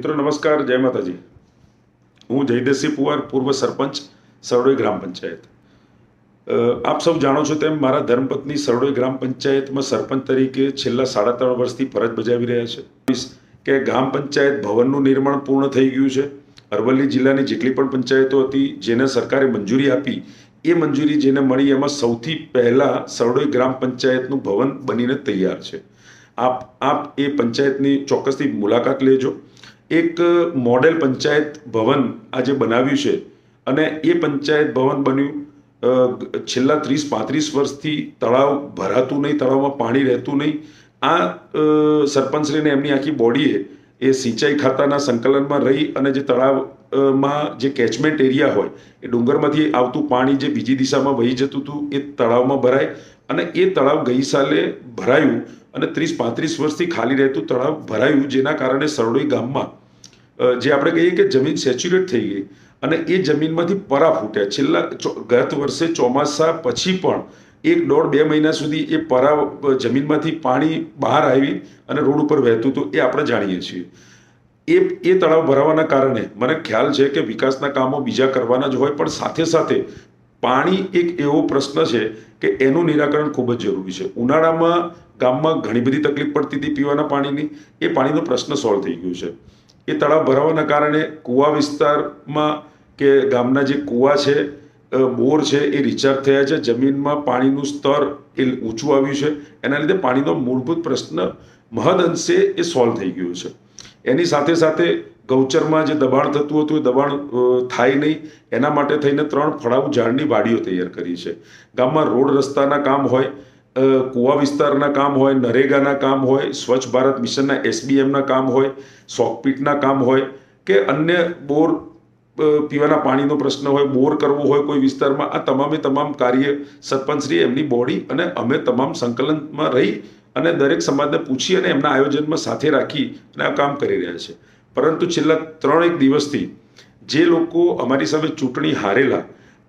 મિત્રો, નમસ્કાર, જય માતાજી. હું જયદેવસિંહ પુવાર, પૂર્વ સરપંચ, સરડોઈ ગ્રામ પંચાયત. આપ સૌ જાણો છો તેમ મારા ધર્મપત્ની સરડોઈ ગ્રામ પંચાયતમાં સરપંચ તરીકે છેલ્લા સાડા ત્રણ વર્ષથી ફરજ બજાવી રહ્યા છે. કે ગ્રામ પંચાયત ભવનનું નિર્માણ પૂર્ણ થઈ ગયું છે. અરવલ્લી જિલ્લાની જેટલી પણ પંચાયતો હતી, જેને સરકારે મંજૂરી આપી, એ મંજૂરી જેને મળી, એમાં સૌથી પહેલાં સરડોઈ ગ્રામ પંચાયતનું ભવન બનીને તૈયાર છે. આપ આપ એ પંચાયતની ચોક્કસથી મુલાકાત લેજો. એક મોડેલ પંચાયત ભવન આજે બનાવ્યું છે અને એ પંચાયત ભવન બન્યું છેલ્લા ત્રીસ, પાંત્રીસ વર્ષથી તળાવ ભરાતું નહીં, તળાવમાં પાણી રહેતું નહીં. આ સરપંચશ્રીને એમની આખી બોડીએ એ સિંચાઈ ખાતાના સંકલનમાં રહી અને જે તળાવમાં જે કેચમેન્ટ એરિયા હોય, એ ડુંગરમાંથી આવતું પાણી જે બીજી દિશામાં વહી જતું હતું, એ તળાવમાં ભરાય અને એ તળાવ ગઈ સાલે ભરાયું અને ત્રીસ, પાંત્રીસ વર્ષથી ખાલી રહેતું તળાવ ભરાયું, જેના કારણે સરડોઈ ગામમાં જે આપણે કહીએ કે જમીન સેચ્યુરેટ થઈ ગઈ અને એ જમીનમાંથી પરા ફૂટ્યા. છેલ્લા ગત વર્ષે ચોમાસા પછી પણ એક દોઢ બે મહિના સુધી એ પરા જમીનમાંથી પાણી બહાર આવી અને રોડ ઉપર વહેતું હતું એ આપણે જાણીએ છીએ. એ એ તળાવ ભરાવાના કારણે મને ખ્યાલ છે કે વિકાસના કામો બીજા કરવાના જ હોય, પણ સાથે સાથે પાણી એક એવો પ્રશ્ન છે કે એનું નિરાકરણ ખૂબ જ જરૂરી છે. ઉનાળામાં ગામમાં ઘણી બધી તકલીફ પડતી હતી પીવાના પાણીની. એ પાણીનો પ્રશ્ન સોલ્વ થઈ ગયો છે. એ તળાવ ભરાવાના કારણે કુવા વિસ્તારમાં કે ગામના જે કુવા છે બોર છે, એ રિચાર્જ થયા છે. જમીનમાં પાણીનું સ્તર એ ઊંચું આવ્યું છે. એના લીધે પાણીનો મૂળભૂત પ્રશ્ન મહદ અંશે એ સોલ્વ થઈ ગયો છે. એની સાથે સાથે ગૌચરમાં જે દબાણ થતું હતું, એ દબાણ થાય નહીં. એના માટે થઈને ત્રણ ફળાઉ ઝાડની વાડીઓ તૈયાર કરી છે. ગામમાં રોડ રસ્તાના કામ હોય કુવા વિસ્તારના કામ હોય, નરેગાના કામ હોય, સ્વચ્છ ભારત મિશનના એસબીએમના કામ હોય સોકપીટના કામ હોય કે અન્ય બોર પીવાના પાણીનો પ્રશ્ન હોય, બોર કરવો હોય કોઈ વિસ્તારમાં, આ તમામે તમામ કાર્ય સરપંચશ્રી એમની બોડી અને અમે તમામ સંકલનમાં રહી અને દરેક સમાજને પૂછી અને એમના આયોજનમાં સાથે રાખી અને આ કામ કરી રહ્યા છે. પરંતુ છેલ્લા ત્રણ એક દિવસથી જે લોકો અમારી સામે ચૂંટણી હારેલા,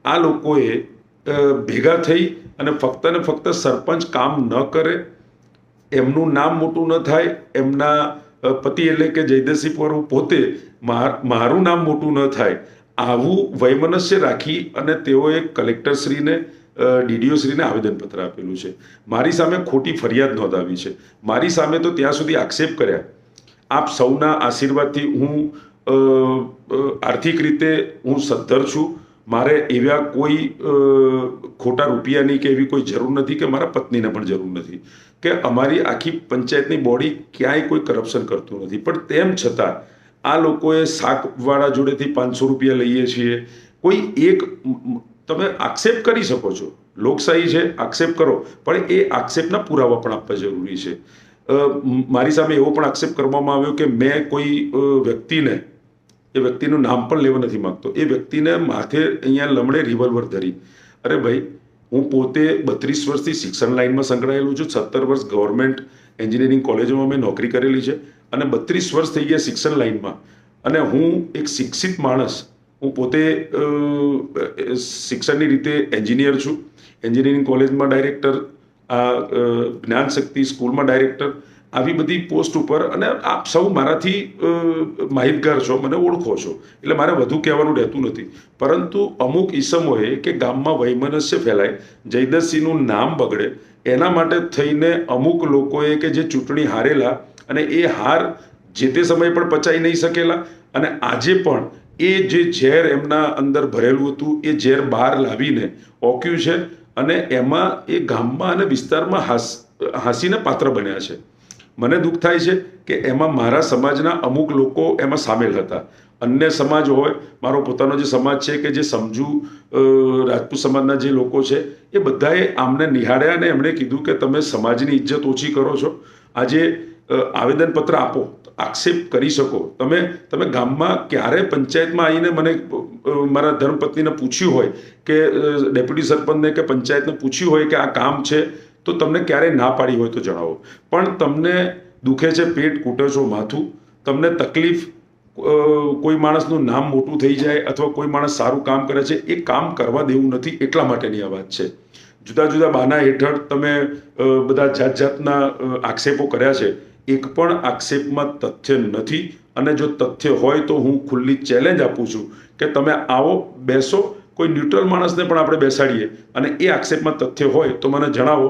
આ લોકોએ ભેગા થઈ અને ફક્ત ને ફક્ત સરપંચ કામ ન કરે, એમનું નામ મોટું ન થાય, એમના પતિ એટલે કે જયદેશી પર પોતે માર- નામ મોટું ન થાય, આવું વૈમનસ્ય રાખી અને તેઓએ કલેક્ટરશ્રીને ડીડીઓશ્રીને આવેદનપત્ર આપેલું છે. મારી સામે ખોટી ફરિયાદ નોંધાવી છે. મારી સામે તો ત્યાં સુધી આક્ષેપ કર્યા. આપ સૌના આશીર્વાદથી હું આર્થિક રીતે હું સદ્ધર છું. મારે એવા કોઈ ખોટા રૂપિયાની કે એવી કોઈ જરૂર નથી કે મારા પત્નીને પણ જરૂર નથી. કે અમારી આખી પંચાયતની બોડી ક્યાંય કોઈ કરપ્શન કરતું નથી. પણ તેમ છતાં આ લોકોએ શાકવાળા જોડેથી પાંચસો રૂપિયા લઈએ છીએ. કોઈ એક તમે આક્ષેપ કરી શકો છો. લોકશાહી છે, આક્ષેપ કરો. પણ એ આક્ષેપના પુરાવા પણ આપવા જરૂરી છે. મારી સામે એવો પણ આક્ષેપ કરવામાં આવ્યો કે મેં કોઈ વ્યક્તિને એ વ્યક્તિનું નામ પણ લેવા નથી માગતો. એ વ્યક્તિને માથે અહીંયા લમડે રિવોલ્વર ધરી. અરે ભાઈ, હું પોતે બત્રીસ વર્ષથી શિક્ષણ લાઇનમાં સંકળાયેલું છું, સત્તર વર્ષ ગવર્મેન્ટ એન્જિનિયરિંગ કોલેજોમાં મેં નોકરી કરેલી છે અને બત્રીસ વર્ષ થઈ ગયા શિક્ષણ લાઇનમાં. અને હું એક શિક્ષિત માણસ, હું પોતે શિક્ષણની રીતે એન્જિનિયર છું. એન્જિનિયરિંગ કોલેજમાં ડાયરેક્ટર જ્ઞાન શક્તિ સ્કૂલમાં ડાયરેક્ટર આવી બધી પોસ્ટ ઉપર અને આપ સૌ મારાથી માહિતગાર છો, મને ઓળખો છો. એટલે મારે વધુ કહેવાનું રહેતું નથી. પરંતુ અમુક ઈસમોએ કે ગામમાં વૈમનસ્ય ફેલાય જયદતસિંહનું નામ બગડે, એના માટે થઈને અમુક લોકોએ કે જે ચૂંટણી હારેલા અને એ હાર જે તે સમયે પણ પચાઈ નહીં શકેલા અને આજે પણ એ જે ઝેર એમના અંદર ભરેલું હતું, એ ઝેર બહાર લાવીને ઓક્યું છે અને એમાં એ ગામમાં અને વિસ્તારમાં હાસ, હાંસીને પાત્ર બન્યા છે. મને દુઃખ થાય છે કે એમાં મારા સમાજના અમુક લોકો એમાં સામેલ હતા. અન્ય સમાજ હોય, મારો પોતાનો જે સમાજ છે કે જે સમજુ રાજપૂત સમાજના જે લોકો છે, એ બધાએ આમને નિહાળ્યા અને એમણે કીધું કે તમે સમાજની ઇજ્જત ઓછી કરો છો. આજે આવેદનપત્ર આપો, આક્ષેપ કરી શકો. તમે તમે ગામમાં ક્યારે પંચાયતમાં આવીને મને મારા ધર્મપત્નીને પૂછ્યું હોય કે ડેપ્યુટી સરપંચને કે પંચાયતને પૂછ્યું હોય કે આ કામ છે તો તમને ક્યારેય ના પાડી હોય તો જણાવો. પણ તમને દુખે છે, પેટ કૂટે છો, માથું, તમને તકલીફ કોઈ માણસનું નામ મોટું થઈ જાય અથવા કોઈ માણસ સારું કામ કરે છે, એ કામ કરવા દેવું નથી, એટલા માટેની આ વાત છે. જુદા જુદા બાના હેઠળ તમે બધા જાત જાતના આક્ષેપો કર્યા છે. એક પણ આક્ષેપમાં તથ્ય નથી અને જો તથ્ય હોય તો હું ખુલ્લી ચેલેન્જ આપું છું કે તમે આવો, બેસો. કોઈ ન્યુટ્રલ માણસને પણ આપણે બેસાડીએ અને એ આક્ષેપમાં તથ્ય હોય તો મને જણાવો.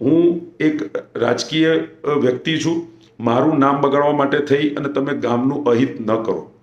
હું એક રાજકીય વ્યક્તિ છું. મારું નામ બગાડવા માટે થઈ અને તમે ગામનું અહિત ન કરો.